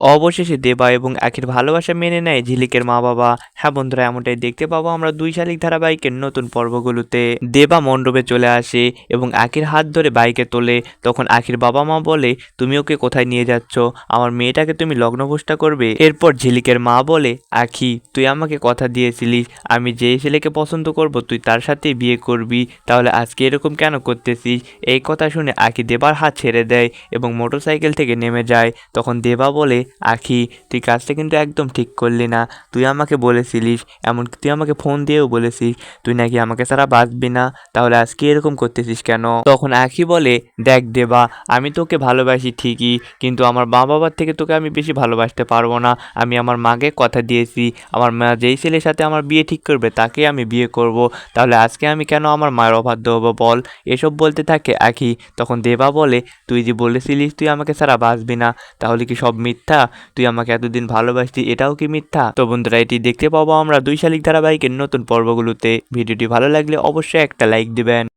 অবশেষে দেবা এবং আখির ভালোবাসা মেনে নেয় ঝিলিকের মা বাবা। হ্যাঁ বন্ধুরা, এমনটাই দেখতে পাবো আমরা দুই শালিক ধারাবাহিকের নতুন পর্বগুলোতে। দেবা মণ্ডপে চলে আসে এবং আখির হাত ধরে বাইকে তোলে। তখন আখির বাবা মা বলে, তুমি ওকে কোথায় নিয়ে যাচ্ছ? আমার মেয়েটাকে তুমি লগ্নভোজটা করবে? এরপর ঝিলিকের মা বলে, আখি, তুই আমাকে কথা দিয়েছিলিস। আমি যে ছেলেকে পছন্দ করব, তুই তার সাথেই বিয়ে করবি। তাহলে আজকে এরকম কেন করতেছিস? এই কথা শুনে আখি দেবার হাত ছেড়ে দেয় এবং মোটরসাইকেল থেকে নেমে যায়। তখন দেবা বলে আখি তুই কাজটা কিন্তু একদম ঠিক করলি না। তুই আমাকে বলেছিলিস, এমনকি তুই আমাকে ফোন দিয়েও বলেছিস। তুই নাকি আমাকে ছাড়া বাঁচবি না। তাহলে আজকে এরকম করতেছিস কেন? তখন আখি বলে, দেখ দেবা, আমি তোকে ভালোবাসি ঠিকই, কিন্তু আমার মা বাবার থেকে তোকে আমি বেশি ভালোবাসতে পারব না। আমি আমার মাকে কথা দিয়েছি। আমার মা যেই ছেলের সাথে আমার বিয়ে ঠিক করবে তাকে আমি বিয়ে করব। তাহলে আজকে আমি কেন আমার মায়ের অবাধ্য হব, বল? এসব বলতে থাকে আখি। তখন দেবা বলে, তুই যে বলেছিলিস, তুই আমাকে ছাড়া বাঁচবি না। তাহলে কি সব মিথ্যা? তুই আমাকে এতদিন ভালোবাসতি, এটাও কি মিথ্যা? তো বন্ধুরা, এটি দেখতে পাবো আমরা দুই শালিক ধারাবাহিকের নতুন পর্বগুলোতে। ভিডিওটি ভালো লাগলে অবশ্যই একটা লাইক দিবেন।